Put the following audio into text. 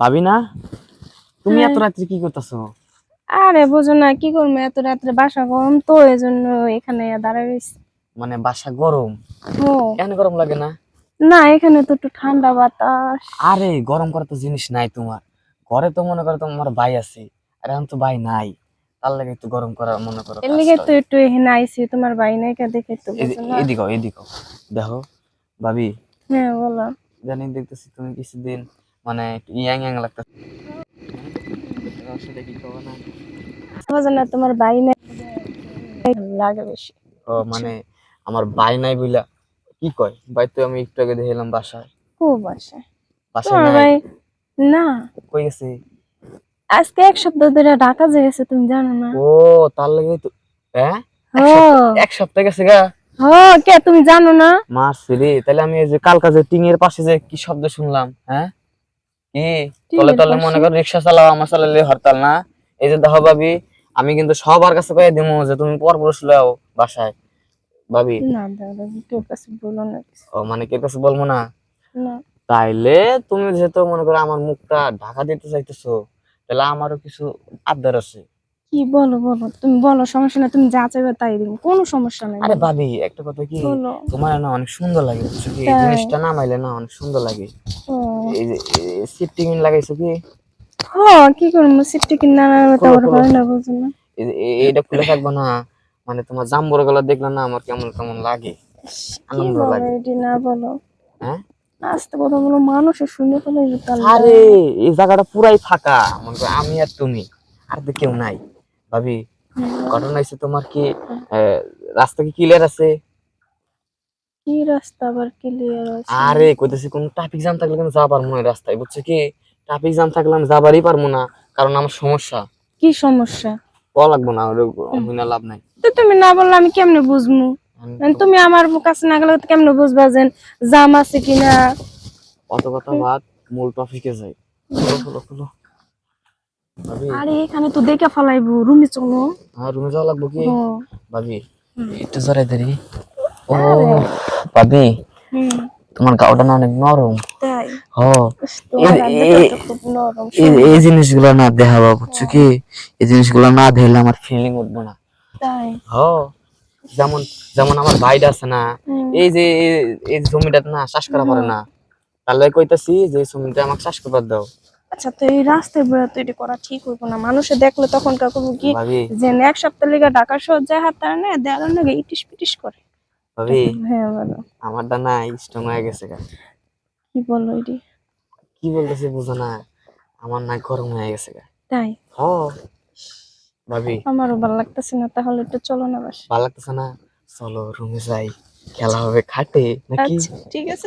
ভাবি না? তুমি হ্যাঁ। এত রাত্রে কি করতেছো? আরে বুঝো না কি করব? এত রাত্রে বাসা গরম তো এই জন্য এখানে দাঁড়ায় রয়েছি। মানে বাসা গরম? কেন গরম লাগে না? না এখানে তো একটু ঠান্ডা বাতাস। আরে গরম করার তো জিনিস নাই তোমার। ঘরে তো মনে করো তোমার ভাই আছে আর এখন তো ভাই নাই। তার লাগে একটু গরম করার মনে করো এর লিগে তো একটু এখানে আইছি তোমার ভাই নাই কে দেখে তো এদিকে এদিকে। দেখো ভাবি। হ্যাঁ বলো। জানি দেখতেছি তুমি কিছুদিন মানে ইয়াং ইয়াং লাগতেছে। তোমার বাই নাই লাগে বেশি। ও মানে আমার ভাই নাই বুঝলা কি কয়? ভাই তো আমি একটু আগে দেখলাম বাসায়। বাসায়। ভাই না। কই গেছে? আজকে এক সপ্তাহ ধরে ঢাকা যে গেছে তুমি জানো না? ও তার লাগে তো হ্যাঁ? এক সপ্তাহ গেছে গা। ও কে তুমি জানো না? রে। তাহলে আমি এই যে কালকা যে টিং এর পাশে যে কি শব্দ শুনলাম হ্যাঁ? কি তলে তলে মনে? কর রিক্সা চালাও আমার চালালে হরতাল না? এই যে দেখো ভাবি আমি কিন্তু সবার কাছে কয়ে দিমু যে তুমি পর পুরুষ লও বাসায়। ভাবি? না দাদা কেউ কাছে বলো না ও মানে কে কাছে বলব না? না। তাইলে তুমি যেহেতু মনে করো আমার মুখটা ঢাকা দিতে চাইতেছো তাহলে আমারও কিছু আবদার আছে। কি বলো বলো তুমি বলো সমস্যা না তুমি যা চাইবে তাই দিব কোনো সমস্যা নাই। আরে ভাবি একটা কথা কি? তোমার না অনেক সুন্দর লাগে বুঝছ কি? এই? জিনিসটা নামাইলে না অনেক সুন্দর লাগে। ও এই যে সিফটিং লাগাইছো কি? হ কি করব। হয় না না। এইটা খুলে থাকব না। মানে তোমার জাম্বর গলা দেখলে না আমার কেমন কেমন লাগে? আনন্দ লাগে। এটি না বলো? হ্যাঁ? আস্তে কথা বলো মানুষের শুনে ফেলে আরে এই জায়গাটা পুরাই ফাঁকা। মনে করো আমি আর তুমি আর তো কেউ নাই। ভাবি ঘটনা হয়েছে তোমার কি রাস্তা কি ক্লিয়ার আছে? কি রাস্তা আবার ক্লিয়ার আছে? আরে কইতেছি কোন ট্রাফিক জ্যাম থাকলে কিন্তু যাবার মনে হয় রাস্তায় বুঝছ কি? ট্রাফিক জ্যাম থাকলে আমি যাবারই পারব না কারণ আমার সমস্যা। কি সমস্যা? কল লাগবো না ওরে হইনা লাভ নাই। তো তুমি না বললে আমি কেমনে বুঝব আমি মানে তুমি আমার কাছে না গেলে কেমনে বুঝবা যে জাম আছে কিনা? অত কথা বাদ মূল টপিকে যাই। খুলো খুলো আরে এখানে তো দেখে ফেলাইবো রুমে চলো। আমার রুমে যাওয়া লাগবো কি? ভাবি একটু জড়াই ধরি। ও ভাবি তোমার গাওটা না অনেক নরম। এই জিনিসগুলো না দেখাবা বুঝছ কি? এই জিনিসগুলো না দেখলে আমার ফিলিং উঠবো না। যেমন যেমন আমার ভাইটা আছে না। এই যে এই- জমিটা না শ্বাস করা পারে না তাহলে কইতাছি যে জমিটা আমাকে শ্বাস করবার দাও। আচ্ছা তো এই রাস্তায় বেরো তো এটা করা ঠিক হইব না। মানুষে দেখলে তখন কাকু কি যে এক সপ্তাহ লেগে ঢাকা শহর যায় হাত তারা নেয় দেয়ালের নাকি ইটিস পিটিস করে। ভাবি হ্যাঁ বলো। আমার না স্ট্রং হয়ে গেছে গা। কি বলল এটি? কি বলতেছি বুঝো না আমার না গরম হয়ে গেছে গা। তাই? হ। ভাবি। আমারও ভালো লাগতেছে না তাহলে একটু চলো না বাস ভালো লাগতেছে না? চলো রুমে যাই খেলা হবে খাটে নাকি? আচ্ছা ঠিক আছে।